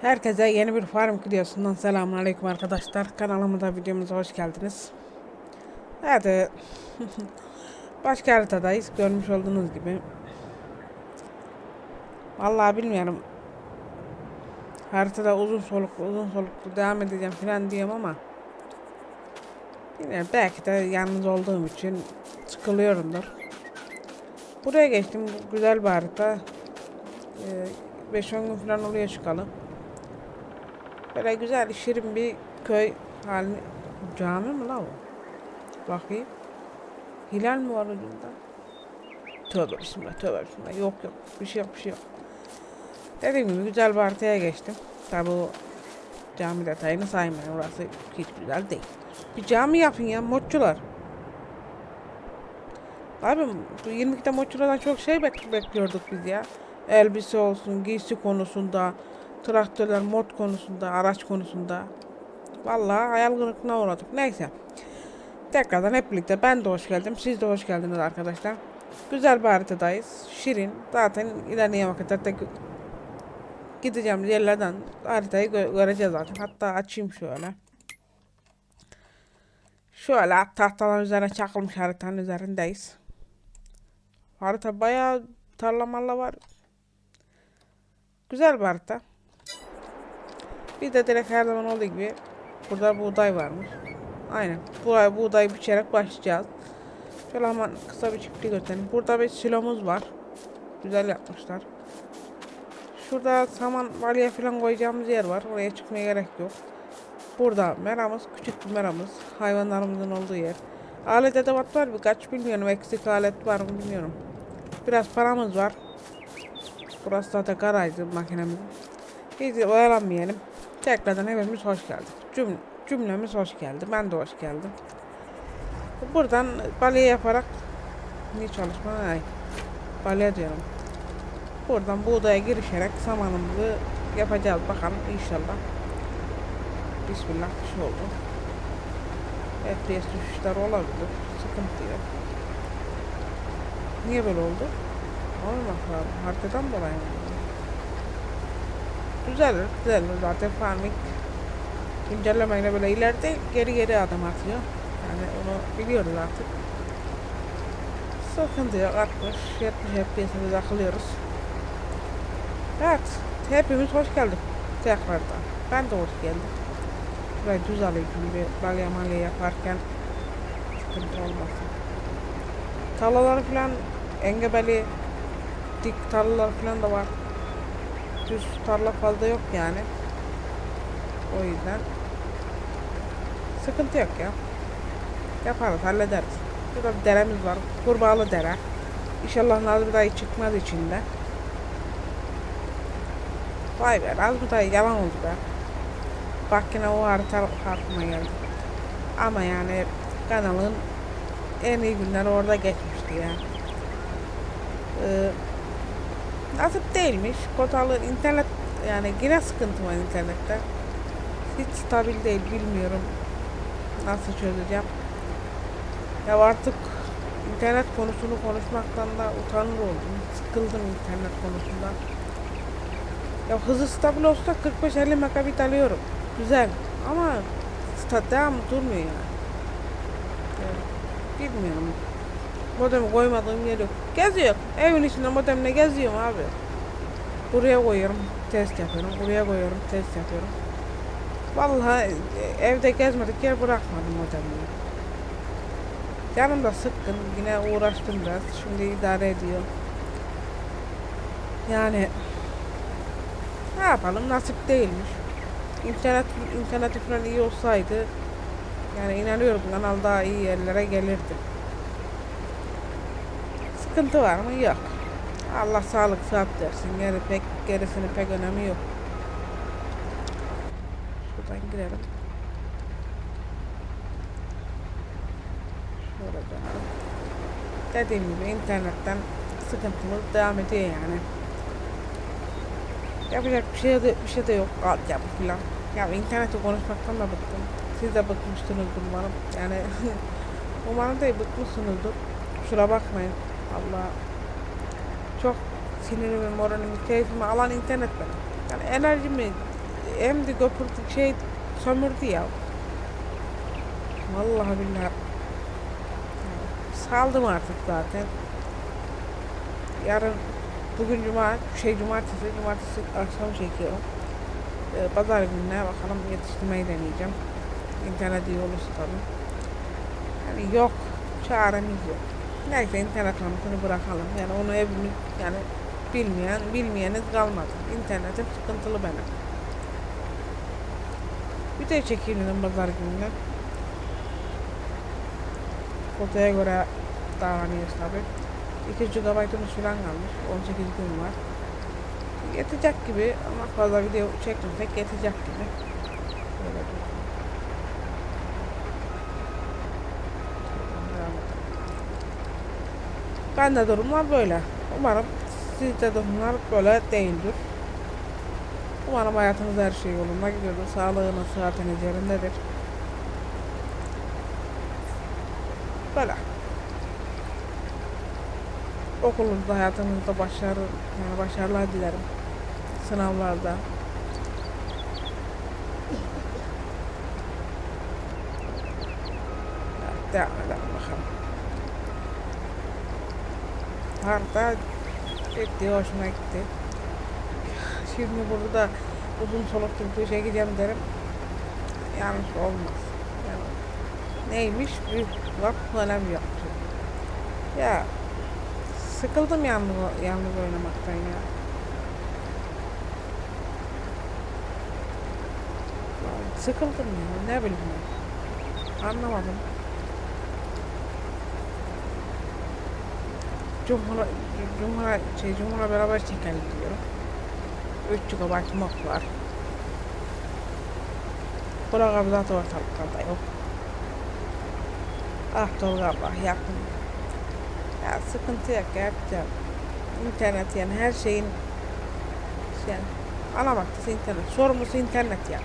Herkese yeni bir farm videosundan selamünaleyküm arkadaşlar. Kanalımıza videomuza hoş geldiniz. Hadi başka haritadayız görmüş olduğunuz gibi. Vallahi bilmiyorum. Haritada uzun soluklu uzun soluklu devam edeceğim falan diyeyim ama Bilmiyorum belki de yalnız olduğum için sıkılıyorumdur. Buraya geçtim güzel bir harita. Ee, 5-10 gün falan oluyor çıkalım. Böyle güzel şirin bir köy halini. Cami mi la o? Bakayım. Hilal mi var ucunda? Tövbe bismillah tövbe bismillah. Yok yok bir şey yok bir şey yok. Dediğim gibi güzel bir haritaya geçtim. Tabi o cami detayını saymayın. Orası hiç güzel değil. Bir cami yapın ya modcular. Abi bu 22'de modculardan çok şey bek- bekliyorduk biz ya. Elbise olsun, giysi konusunda, traktörler, mod konusunda, araç konusunda. Vallahi hayal kırıklığına uğradık. Neyse. Tekrardan hep birlikte ben de hoş geldim. Siz de hoş geldiniz arkadaşlar. Güzel bir haritadayız. Şirin. Zaten ilerleyen vakitlerde gideceğim yerlerden haritayı gö- göreceğiz zaten. Hatta açayım şöyle. Şöyle tahtalar üzerine çakılmış haritanın üzerindeyiz. Harita bayağı tarla marla var. Güzel bir harita. Bir de direkt her zaman olduğu gibi burada buğday varmış. Aynen. Buraya buğday biçerek başlayacağız. Şöyle hemen kısa bir çiftlik göstereyim. Burada bir silomuz var. Güzel yapmışlar. Şurada saman balya falan koyacağımız yer var. Oraya çıkmaya gerek yok. Burada meramız, küçük bir meramız. Hayvanlarımızın olduğu yer. Alet edevat var birkaç bilmiyorum. Eksik alet var mı bilmiyorum. Biraz paramız var. Burası zaten garajdı makinemizin. Hiç oyalanmayalım. Tekrardan hepimiz hoş geldik. Cüm cümlemiz hoş geldi. Ben de hoş geldim. Buradan balya yaparak niye çalışma? Ay, balya diyorum. Buradan buğdaya girişerek samanımızı yapacağız bakalım inşallah. Bismillah bir şey oldu. FPS düşüşler olabilir. Sıkıntı yok. Niye böyle oldu? Olmak lazım. Haritadan dolayı mı? Düzelir, düzelir. Zaten farming güncellemeyle böyle ileride geri geri adım atıyor. Yani onu biliyoruz artık. Sıkıntı yok. 60, 70 FPS'e takılıyoruz. Evet. Hepimiz hoş geldik. Tekrardan. Ben de hoş geldim. Burayı düz alayım şimdi balya malya yaparken sıkıntı olmasın. Tarlaları falan engebeli dik tarlalar falan da var. Düz tarla fazla yok yani. O yüzden sıkıntı yok ya. Yaparız, hallederiz. Burada bir deremiz var. Kurbağalı dere. İnşallah Nazmi dayı çıkmaz içinde. Vay be Nazmi dayı yalan oldu be. Bak yine o harita aklıma geldi. Ama yani kanalın en iyi günleri orada geçmişti ya. Ee, nasip değilmiş. Kotalı internet yani yine sıkıntı var internette. Hiç stabil değil bilmiyorum. Nasıl çözeceğim. Ya artık internet konusunu konuşmaktan da utanır oldum. Sıkıldım internet konusundan. Ya hızı stabil olsa 45-50 megabit alıyorum. Güzel. Ama sta devam durmuyor yani. yani. Bilmiyorum. Modemi koymadığım yer yok. Geziyor. Evin içinde modemle geziyorum abi. Buraya koyuyorum, test yapıyorum. Buraya koyuyorum, test yapıyorum. Vallahi e, evde gezmedik yer bırakmadım modemle. Canım da sıkkın. Yine uğraştım biraz. Şimdi idare ediyor. Yani ne yapalım nasip değilmiş. İnternet interneti falan iyi olsaydı yani inanıyorum kanal daha iyi yerlere gelirdi. Sıkıntı var mı? Yok. Allah sağlık sıhhat versin. Geri pek gerisini pek önemi yok. Şuradan girelim. Dönelim. Dediğim gibi internetten sıkıntımız devam ediyor yani. Yapacak bir şey de, bir şey de yok. Altyapı falan. Ya internette konuşmaktan da bıktım. Siz de bıkmışsınızdır umarım. Yani umarım da bıkmışsınızdır. Kusura bakmayın. Allah çok sinirimi, moralimi, keyfimi alan internet benim. Yani enerjimi hem de köpürdük şey sömürdü ya. Vallahi billahi. Saldım artık zaten. Yarın bugün cuma, şey cumartesi, cumartesi akşam çekiyorum. Ee, pazar gününe bakalım yetiştirmeyi deneyeceğim. İnternet iyi olursa tabii. Yani yok, çaremiz yok. Neyse internet konusunu bırakalım. Yani onu evimiz yani bilmeyen, bilmeyeniz kalmadı. İnternetim sıkıntılı benim. Bir de çekildim pazar gününe. Fotoya göre davranıyoruz tabi. 2 GB'ımız falan kalmış. 18 gün var. Yetecek gibi ama fazla video çekmesek yetecek gibi. Böyle bir- Devam edelim. Ben de durumlar böyle. Umarım sizde durumlar böyle değildir. Umarım hayatınızda her şey yolunda gidiyordur. Sağlığınız, sıhhatiniz yerindedir. Böyle. Okulunuzda, hayatınızda başarı, yani başarılar dilerim. Sınavlarda. Evet, devam edelim bakalım. Harita gitti, hoşuma gitti. Şimdi burada uzun soluklu bir çekeceğim derim. Yanlış olmaz. Yani neymiş? Bir bak önemli yok. Ya sıkıldım yalnız, yalnız oynamaktan ya. Sıkıldım ya. Ne bileyim. Anlamadım. Cumhur'a, Cumhur'a, şey, Cumhur'a beraber çekelim diyorum. 3 GB mod var. Program zaten ortalıklarda yok. Ah Tolga abla yakın. Ya sıkıntı yok ya yapacağım. İnternet yani her şeyin yani ana maddesi internet. Sorumlusu internet ya.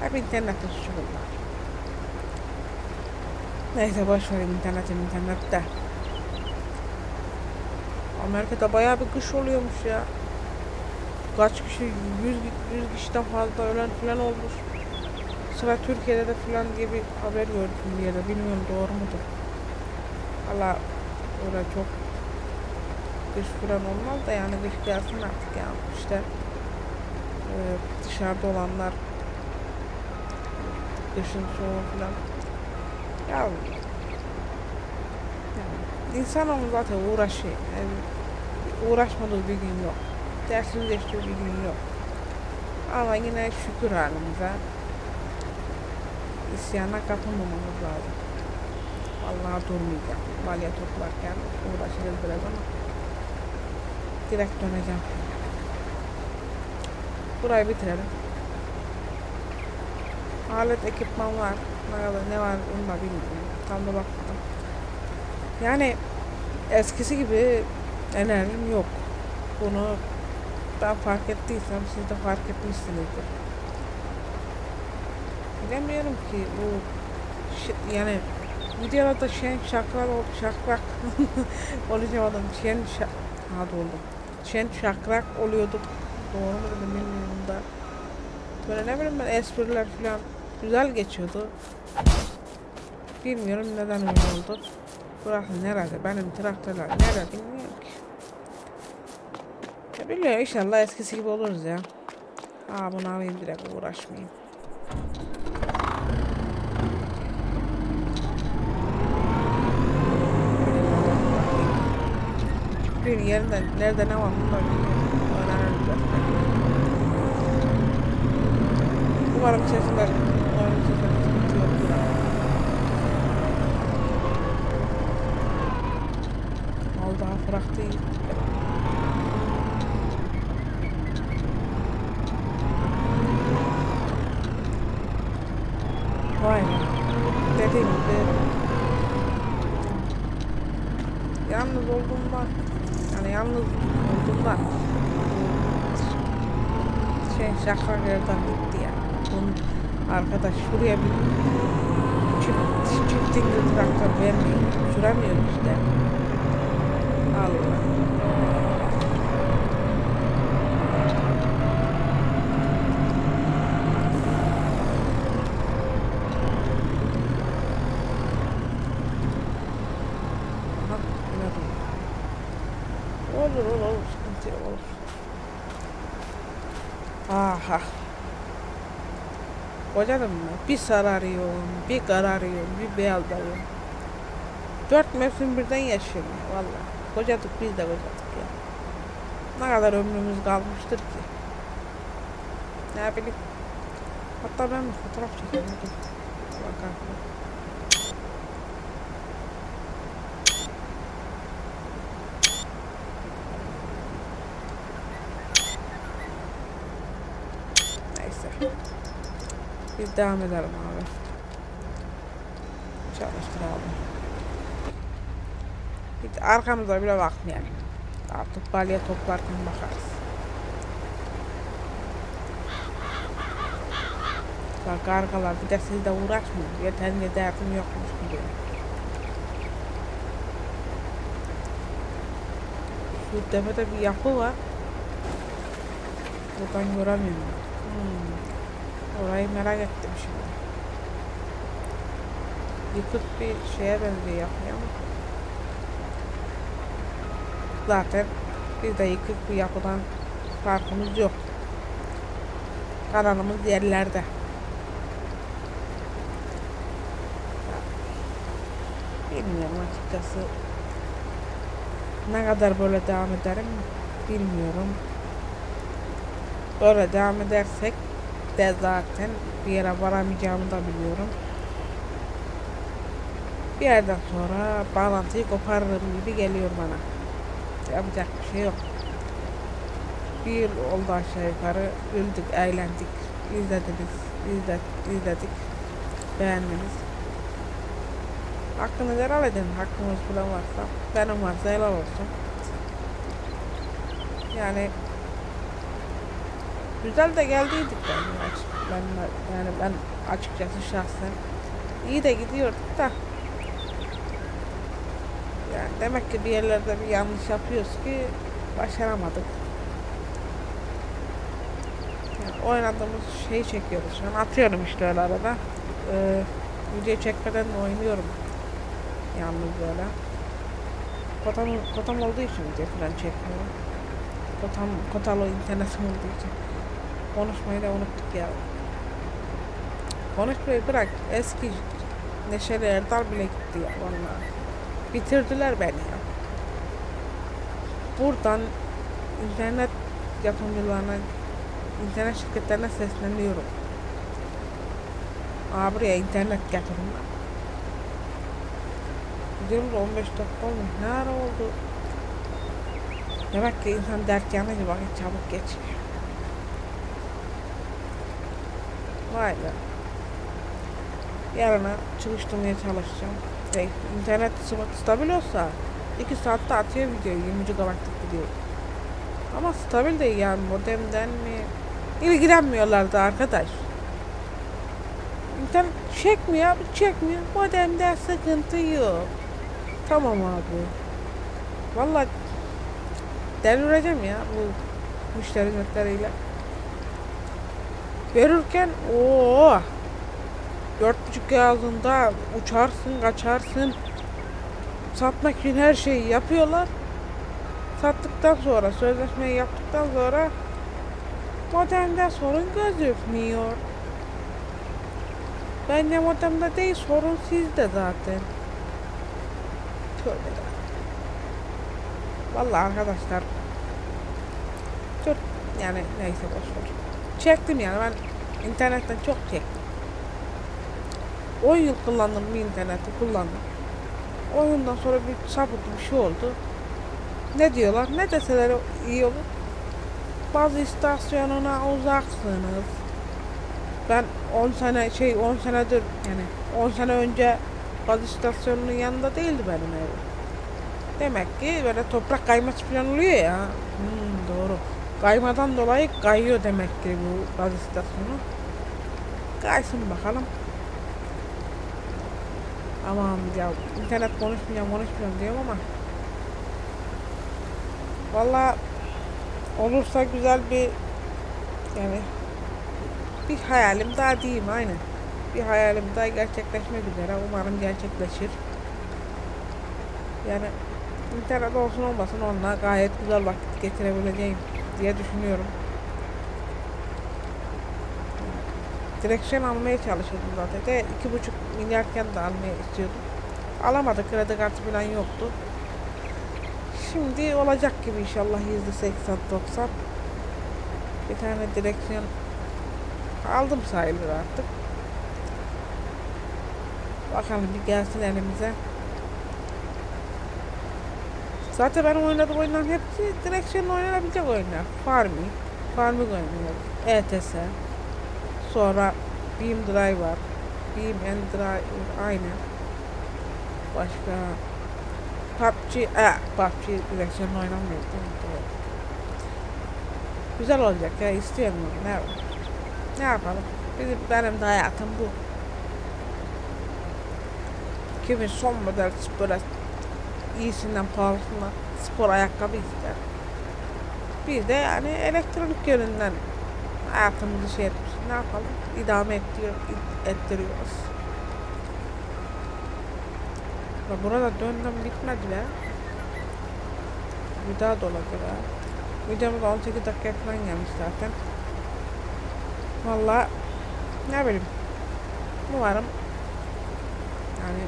Hep internetin suçu bunlar. Neyse boş verin internetin internette. Amerika'da bayağı bir kış oluyormuş ya. Kaç kişi, 100, 100 kişiden fazla ölen falan olmuş. Sıra Türkiye'de de falan diye bir haber gördüm bir yerde. Bilmiyorum doğru mudur. Valla öyle çok kış falan olmaz da yani kış gelsin artık yani işte e, dışarıda olanlar kışın soğuğu falan ya yani insan onu zaten uğraşıyor. Yani uğraşmadığı bir gün yok. Dersini geçtiği bir gün yok. Ama yine şükür halimize. İsyana kapılmamamız lazım. Vallahi durmayacağım. Balya toplarken uğraşırız biraz ama direkt döneceğim. Burayı bitirelim. Alet ekipman var. Ne kadar ne var onu da bilmiyorum. Tam da bakmadım. Yani eskisi gibi enerjim yok. Bunu ben fark ettiysem siz de fark etmişsinizdir. Bilemiyorum ki bu şi- yani videolarda şen şakrak ol şakrak olacağım. Şen şak ha doğru. Şen şakrak oluyordu doğru mu dedim bilmiyorum da. Böyle ne bileyim ben espriler falan güzel geçiyordu. Bilmiyorum neden öyle oldu burası nerede benim traktörler nerede bilmiyorum ki ya bilmiyorum inşallah eskisi gibi oluruz ya Aa bunu alayım direkt uğraşmayayım Bir yerinde nerede ne var bunlar bilmiyorum. Öğrenirler. Umarım sesler umarım sesler sıkıntı yoktur. Mal daha fırak değil. Vay be. Dediğim gibi yalnız olduğumda yani yalnız olduğumda şey şaka yerden gitti ya. Bunun arkadaş şuraya bir çift, çiftingli traktör vermiyor. Süremiyor işte. Allah. Olur olur olur. Sıkıntı yok olur. Aha. Kocanım ben. Bir sararıyorum, bir kararıyorum, bir beyazlıyorum. Dört mevsim birden yaşıyorum ya valla. Kocadık biz de kocadık ya. Ne kadar ömrümüz kalmıştır ki. Ne bileyim. Hatta ben bir fotoğraf çekeyim. Bakalım. Neyse. Biz devam edelim abi. Çalıştıralım. Hiç arkamıza bile bakmayalım. Artık balya toplarken bakarız. Bak arkalar bir de sizde uğraşmayın. Yeterince derdim yokmuş gibi. Şu tepede bir yapı var. Buradan göremiyorum. Hmm. Orayı merak ettim şimdi. Yıkık bir şeye benziyor yapıyor ama. Zaten biz de yıkık bir yapıdan farkımız yok. Kanalımız yerlerde. Bilmiyorum açıkçası. Ne kadar böyle devam ederim bilmiyorum. Böyle devam edersek de zaten bir yere varamayacağımı da biliyorum. Bir yerden sonra bağlantıyı koparırım gibi geliyor bana. Yapacak bir şey yok. Bir yıl oldu aşağı yukarı. Güldük, eğlendik, izlediniz, izledik, izledik. Beğendiniz. Hakkınızı helal edin. Hakkınız falan varsa. Benim varsa helal olsun. Yani güzel de geldiydik ben, ben yani ben açıkçası şahsen iyi de gidiyorduk da yani demek ki bir yerlerde bir yanlış yapıyoruz ki başaramadık. Yani oynadığımız şeyi çekiyoruz. Şu an atıyorum işte öyle arada. Ee, video çekmeden de oynuyorum. Yalnız böyle. Kotam, kotam olduğu için video falan çekmiyorum. Kotam, kotalı internetim olduğu için. Konuşmayı da unuttuk ya. Konuşmayı bırak. Eski Neşeli Erdal bile gitti ya vallahi. Bitirdiler beni ya. Buradan internet yapımcılarına, internet şirketlerine sesleniyorum. Aa buraya internet getirin lan. Diyorum da 15 dakika olmuş. Ne ara oldu? Demek ki insan dert yanınca vakit çabuk geçiyor. Vay. Yarına çalıştırmaya çalışacağım. Şey, internet sta- stabil olsa 2 saatte atıyor videoyu 20 GB'lık video. Ama stabil değil yani modemden mi? İlgilenmiyorlardı arkadaş. İnternet çekmiyor abi çekmiyor. Modemde sıkıntı yok. Tamam abi. Vallahi delireceğim ya bu müşteri hizmetleriyle. Verirken o dört buçuk yazında uçarsın kaçarsın satmak için her şeyi yapıyorlar. Sattıktan sonra sözleşmeyi yaptıktan sonra modemde sorun gözükmüyor. Bence modemde değil sorun sizde zaten. Tövbe. Vallahi arkadaşlar çok yani neyse boşver. Çektim yani ben internetten çok çektim. 10 yıl kullandım bir interneti kullandım. 10 yıldan sonra bir sapık bir şey oldu. Ne diyorlar? Ne deseler iyi olur. Bazı istasyonuna uzaksınız. Ben 10 sene şey 10 senedir yani 10 sene önce gaz istasyonunun yanında değildi benim evim. Demek ki böyle toprak kayması falan ya. Hmm, doğru. Kaymadan dolayı kayıyor demek ki bu gaz istasyonu. Kaysın bakalım. Aman ya internet konuşmayacağım konuşmayacağım diyorum ama Valla olursa güzel bir yani bir hayalim daha diyeyim aynen. Bir hayalim daha gerçekleşmek üzere. Umarım gerçekleşir. Yani internet olsun olmasın onunla gayet güzel vakit geçirebileceğim diye düşünüyorum. Direksiyon almaya çalışıyordum zaten. De iki buçuk milyarken de almaya istiyordum. Alamadık. Kredi kartı falan yoktu. Şimdi olacak gibi inşallah yüzde seksen doksan. Bir tane direksiyon aldım sayılır artık. Bakalım bir gelsin elimize. Zaten benim oynadığım oyunların hepsi direksiyonla oynanabilecek oyunlar. Farming, Farming oynuyoruz. ETS. Sonra Beam Drive var. Beam and Drive aynı. Başka PUBG, e, PUBG direksiyonla oynamıyor. Tamam, doğru. Güzel olacak ya istiyorum. Ne, ne yapalım? Bizim benim de hayatım bu. Kimin son model spora iyisinden pahalısından spor ayakkabı ister. Bir de yani elektronik yönünden hayatımızı şey etmiş. Ne yapalım? İdame ettiriyor, ettiriyoruz. Ya burada döndüm bitmedi be. Bir daha dolacak ha. Videomuz 18 dakika falan gelmiş zaten. Valla ne bileyim. Umarım yani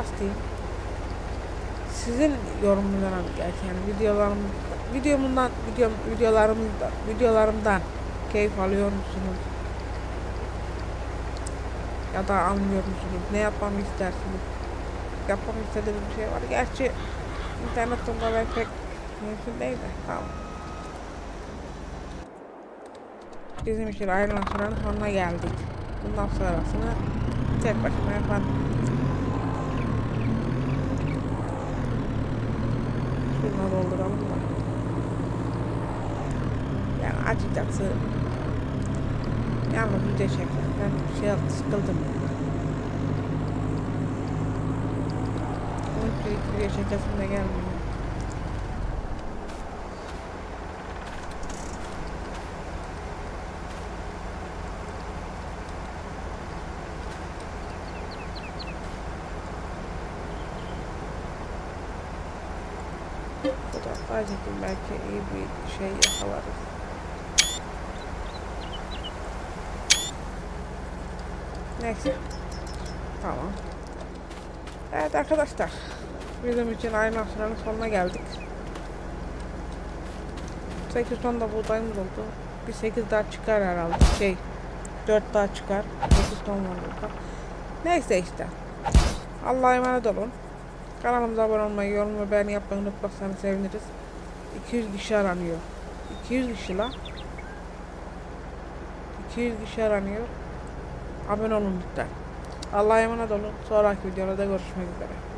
az diyeyim. Sizin gerçi yani videolarım videomdan videom videolarımızda videolarımdan keyif alıyor musunuz? Ya da anlıyor musunuz? Ne yapmamı istersiniz? Yapmamı istediğiniz bir şey var. Gerçi internet onlara pek mümkün değil de. Tamam. Bizim için ayrılan sürenin sonuna geldik. Bundan sonrasını tek başıma yaparım. Şunu dolduralım da. Yani açıkçası yalnız video çekmekten şey sıkıldım. Onun çekesim de gelmiyor. Çekeyim belki iyi bir şey yakalarız. Neyse. Tamam. Evet arkadaşlar. Bizim için aynı sürenin sonuna geldik. 8 ton da buğdayımız oldu. Bir 8 daha çıkar herhalde. Şey 4 daha çıkar. 8 ton var burada. Neyse işte. Allah'a emanet olun. Kanalımıza abone olmayı, yorum ve beğeni yapmayı unutmazsanız seviniriz. 200 kişi aranıyor. 200 kişi la. 200 kişi aranıyor. Abone olun lütfen. Allah'a emanet olun. Sonraki videolarda görüşmek üzere.